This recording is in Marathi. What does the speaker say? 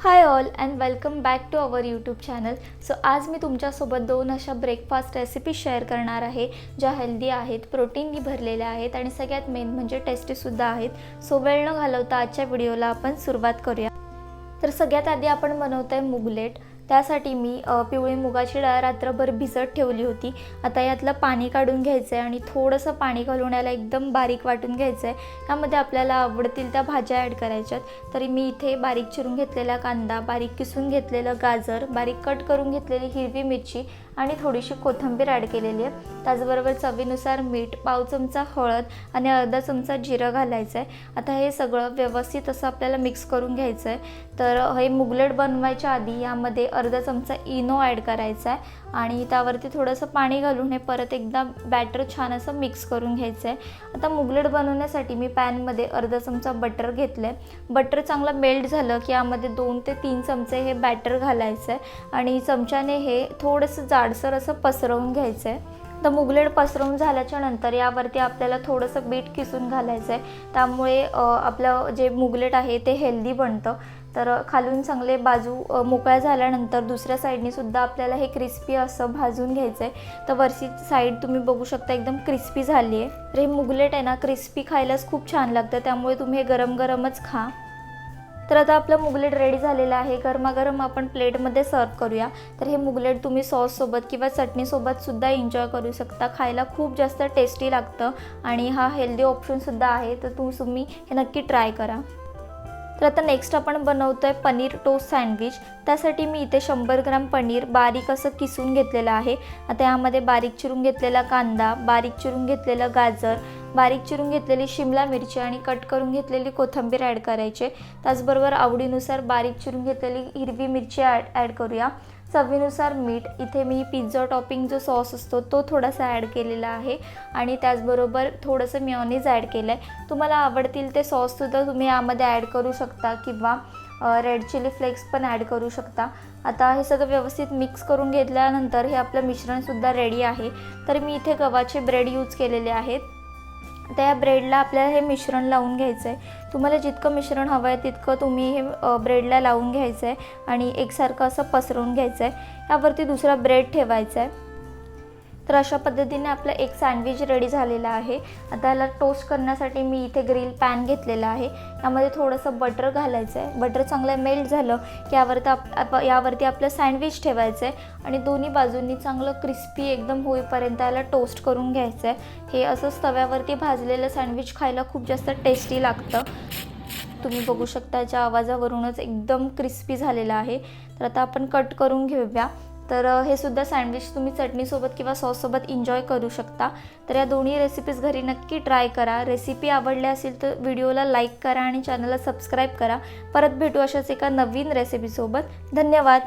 Hi all and welcome back to our YouTube channel so आज मी तुमच्यासोबत दोन अशा ब्रेकफास्ट रेसिपी शेअर करणार आहे ज्या हेल्दी आहेत प्रोटीननी भरलेल्या आहेत आणि सगळ्यात मेन म्हणजे टेस्टीसुद्धा आहेत. सो वेळ न घालवता आजच्या व्हिडिओला आपण सुरुवात करूया. तर सगळ्यात आधी आपण बनवतो आहे मुगलेट. त्यासाठी मी पिवळी मुगाची डाळ रात्रभर भिजत ठेवली होती. आता यातलं पाणी काढून घ्यायचं आहे आणि थोडंसं पाणी घालून याला एकदम बारीक वाटून घ्यायचं आहे यामध्ये आपल्याला आवडतील त्या भाज्या ॲड करायच्यात. तरी मी इथे बारीक चिरून घेतलेला कांदा बारीक किसून घेतलेलं गाजर बारीक कट करून घेतलेली हिरवी मिरची आणि थोडीशी कोथिंबीर ॲड केलेली आहे. त्याचबरोबर चवीनुसार मीठ पाव चमचा हळद आणि अर्धा चमचा जिरं घालायचं आहे. आता हे सगळं व्यवस्थित असं आपल्याला मिक्स करून घ्यायचं आहे. तर हे मुगलेट बनवायच्या आधी यामध्ये अर्धा चमचा इनो ॲड करायचा आहे आणि त्यावरती थोडंसं पाणी घालून हे परत एकदा बॅटर छान असं मिक्स करून घ्यायचं आहे. आता मुगलेट बनवण्यासाठी मी पॅनमध्ये अर्धा चमचा बटर घेतलं आहे. बटर चांगलं मेल्ट झालं की यामध्ये दोन ते तीन चमचे हे बॅटर घालायचं आहे. आणि चमच्याने हे थोडंसं जाडसर असं पसरवून घ्यायचं आहे तर मुगलेट पसरवून झाल्याच्यानंतर यावरती आपल्याला थोडंसं बीट किसून घालायचं आहे त्यामुळे आपलं जे मुगलेट आहे ते हेल्दी बनतं. तर खालून चांगले बाजू मोकळ्या झाल्यानंतर दुसऱ्या साईडनीसुद्धा आपल्याला हे क्रिस्पी असं भाजून घ्यायचं आहे तर वरची साईड तुम्ही बघू शकता एकदम क्रिस्पी झाली आहे तर हे मुगलेट आहे ना क्रिस्पी खायलाच खूप छान लागतं. त्यामुळे तुम्ही हे गरम गरमच खा. तर आता आपलं मुगलेट रेडी झालेलं आहे. गरमागरम आपण प्लेटमध्ये सर्व करूया. तर हे मुगलेट तुम्ही सॉससोबत किंवा चटणीसोबतसुद्धा एन्जॉय करू शकता. खायला खूप जास्त टेस्टी लागतं आणि हा हेल्दी ऑप्शनसुद्धा आहे. तर तू तुम्ही हे नक्की ट्राय करा. तर आता नेक्स्ट आपण बनवतो आहे पनीर टोस्ट सँडविच त्यासाठी मी इथे शंभर ग्राम पनीर बारीक असं किसून घेतलेलं आहे. आता यामध्ये बारीक चिरून घेतलेला कांदा बारीक चिरून घेतलेलं गाजर बारीक चिरून घेतलेली शिमला मिरची आणि कट करून घेतलेली कोथिंबीर ॲड करायचे. त्याचबरोबर आवडीनुसार बारीक चिरून घेतलेली हिरवी मिरची ॲड ॲड करूया. चवीनुसार मीठ इथे मी पिझ्झा टॉपिंग जो सॉस असतो तो थोडासा ॲड केलेला आहे. आणि त्याचबरोबर थोडंसं मिओनीज ॲड केलं आहे तुम्हाला आवडतील ते सॉससुद्धा तुम्ही यामध्ये ॲड करू शकता किंवा रेड चिली फ्लेक्स पण ॲड करू शकता. आता हे सगळं व्यवस्थित मिक्स करून घेतल्यानंतर हे आपलं मिश्रणसुद्धा रेडी आहे. तर मी इथे गव्हाचे ब्रेड यूज केलेले आहेत. त्या ब्रेडला आपल्याला हे मिश्रण लावून घ्यायचं आहे तुम्हाला जितकं मिश्रण हवं आहे तितकं तुम्ही हे ब्रेडला लावून घ्यायचं आहे आणि एकसारखं असं पसरवून घ्यायचं आहे यावरती दुसरा ब्रेड ठेवायचा आहे तर अशा पद्धतीने आपलं एक सँडविच रेडी झालेलं आहे. आता याला टोस्ट करण्यासाठी मी इथे ग्रिल पॅन घेतलेला आहे. यामध्ये थोडंसं बटर घालायचं आहे बटर चांगलं मेल्ट झालं की यावरती आप आप- यावरती आपलं सँडविच ठेवायचं आहे आणि दोन्ही बाजूंनी चांगलं क्रिस्पी एकदम होईपर्यंत याला टोस्ट करून घ्यायचं आहे हे असंच तव्यावरती भाजलेलं सँडविच खायला खूप जास्त टेस्टी लागतं. तुम्ही बघू शकता याच्या आवाजावरूनच एकदम क्रिस्पी झालेलं आहे. तर आता आपण कट करून घेऊया. तर हे सुद्धा सँडविच तुम्ही चटणीसोबत किंवा सॉससोबत एन्जॉय करू शकता. तर या दोन्ही रेसिपीज घरी नक्की ट्राय करा. रेसिपी आवडल्या असेल तर व्हिडिओला लाईक करा आणि चॅनलला सबस्क्राईब करा. परत भेटू अशाच एका नवीन रेसिपीसोबत धन्यवाद.